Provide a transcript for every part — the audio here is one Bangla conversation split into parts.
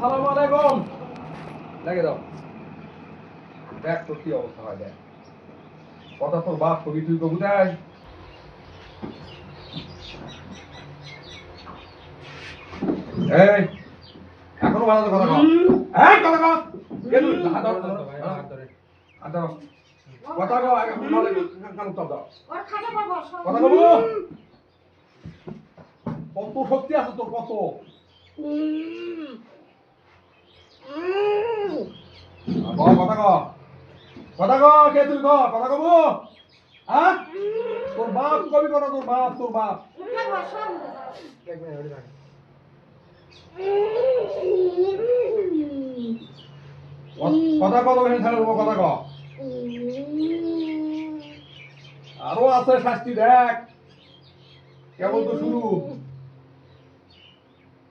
আসসালামু আলাইকুম। লাগে দাও। দেখ তোর কি অবস্থা হয় দেখ। কথা তোর বাপ ছবি তুই কবু দেয় এই এখনও ভালো কথা কও। এই কথা কও। হাত ধর হাত ধর হাত ধর। কথা কও আগে নলে কান উত্তর দাও ওর খাটে পাবো কথা কব কত শক্তি আছে তোর কত? ক কথা ক। কথা ক তুই ক কথা কব হ্যাঁ তোর বাপ কবি কথা তোর বাপ তোর বাপ। কথা কত দেবো কথা ক। আরও আছে শাস্তি দেখ। কেবল তো শুরু।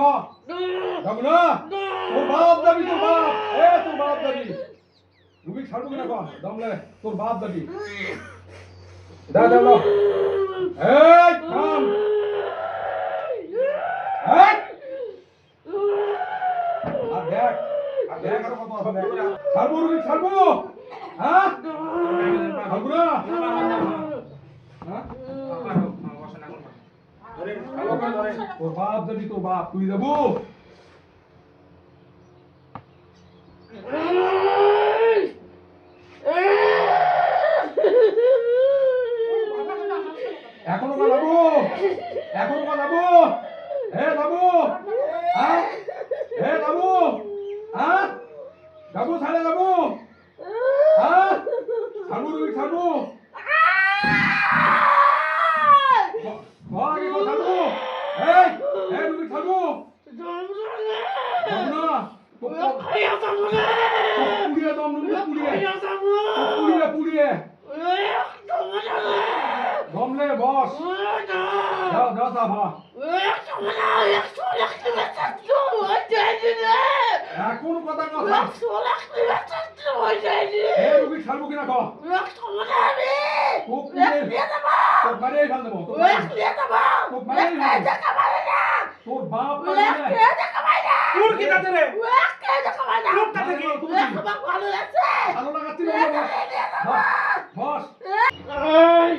দেখো যাব না তোর বাপ দাবি, তোর বাপ। এ, তোর বাপ দাবি। রুগী ছাড়বো কিনা কো দমলে তোর বাপ দাবি। দা দা লো। এই, থাম। এই। আর ছাড়বো রুগী ছাড়বো। হ্যাঁ? ছাড়বো না? হ্যাঁ? তোর বাপ যাবি তোর বাপ তুই যাব 우리 영상물에 뿌리라도 없는데 우리 뿌리에 영상물 뿌리래 뿌리에 으악 정문아 범래 버스 으악 나 나사 봐 으악 정문아 으악 소락 누가 찾고 원자지네 야 꼬는 거다 가 으악 소락 누가 찾고 원자지? 내 여기 잘못이나 가 으악 정문아니 꼭 뿌리에 으악 미안하마 꼭 말해 간다 뭐 으악 미안하마 꼭 말해 간다 꼭 말해 간다 তোর বাপ তোর কি তাতে রে? তোর তাতে কি ভালো লাগছে? ভালো লাগাচ্ছিল বস এই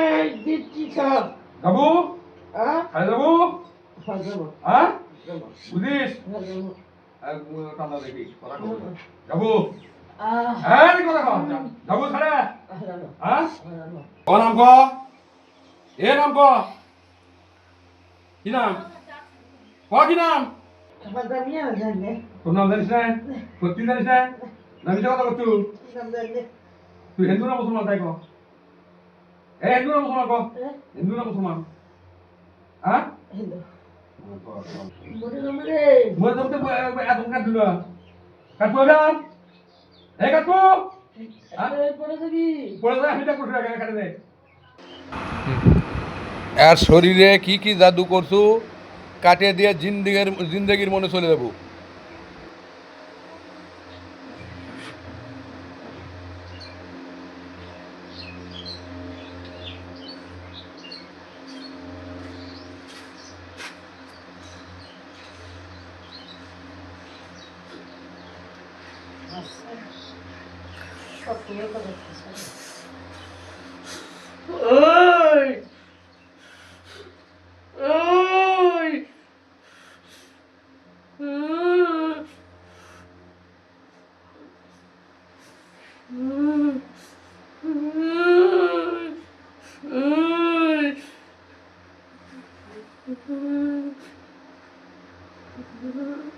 এই দিচ্ছি কাজ। বাবু? হ্যাঁ? খাই যাব হ্যাঁ? বুঝিস? কাঁদা হ্যাঁ কম যাব ছাড়া। হ্যাঁ? ও নাম ক? এ নাম ক? কি নাম? ক কি নাম? তোর নাম জানিস না? সত্যি জানিস না? না কথা করছু তুই হিন্দু না মুসলমান তাই ক এ হিন্দু না মুসলমান ক হিন্দু না মুসলমান? হ্যাঁ? মই তোমাকে এত কাট দিল কাটবো এবার? এ কাটবো? পড়ে যায় আমি দেখো কাটে দে। আর শরীরে কি কি জাদু করছু কাটিয়ে দিয়ে জিন্দিগির জিন্দগির মনে চলে যাব। Mm-hmm. Mm-hmm.